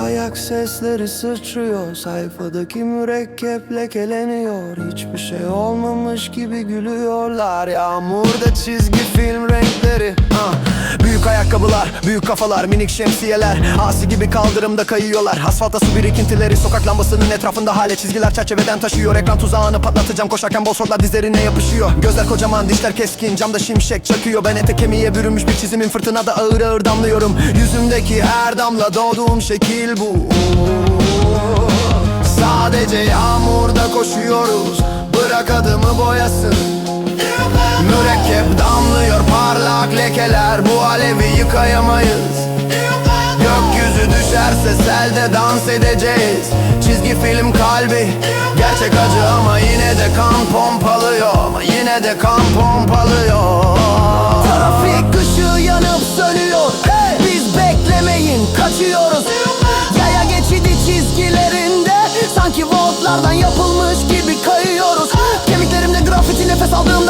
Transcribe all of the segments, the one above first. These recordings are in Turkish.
ayak sesleri sıçrıyor Sayfadaki mürekkep lekeleniyor. Hiçbir şey olmamış gibi gülüyorlar. Yağmurda çizgi film renkleri büyük kafalar, minik şemsiyeler. Asi gibi kaldırımda kayıyorlar. Asfalta su birikintileri Sokak lambasının etrafında hale çizgiler çerçeveden taşıyor. Ekran tuzağını patlatacağım koşarken bol dizlerine yapışıyor. Gözler kocaman dişler keskin camda şimşek çakıyor. Ben ete kemiğe bürünmüş bir çizimin fırtınada ağır ağır damlıyorum. Yüzümdeki her damla doğduğum şekil bu. Sadece yağmurda koşuyoruz. Bırak adımı boyasın yıkayamayız. Gökyüzü düşerse selde dans edeceğiz. Çizgi film kalbi Gerçek acı ama yine de kan pompalıyor. Ama yine de kan pompalıyor. Trafik ışığı yanıp sönüyor. Biz beklemeyin kaçıyoruz. Yaya geçidi çizgilerinde Sanki voltlardan yapılmış gibi kayıyoruz. Kemiklerimde grafiti nefes aldığımda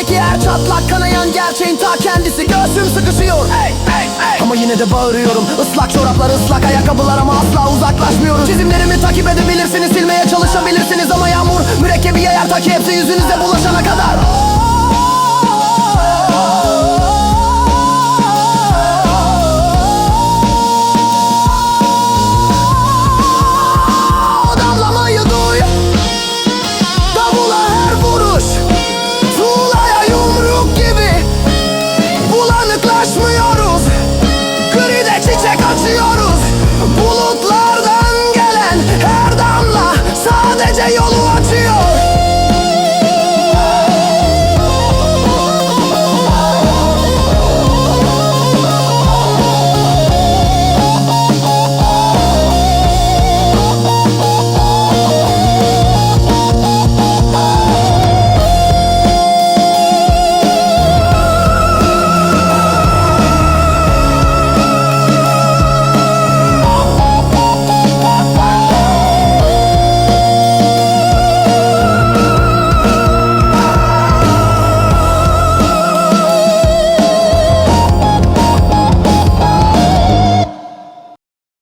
Sesimdeki her çatlak kanayan gerçeğin ta kendisi. Göğsüm sıkışıyor. Hey, hey, hey. Ama yine de bağırıyorum. Islak çoraplar ıslak ayakkabılar ama asla uzaklaşmıyoruz Çizimlerimi takip edebilirsiniz silmeye çalışabilirsiniz Ama yağmur mürekkebi yayar ta ki hepsi yüzünüze bulaşana kadar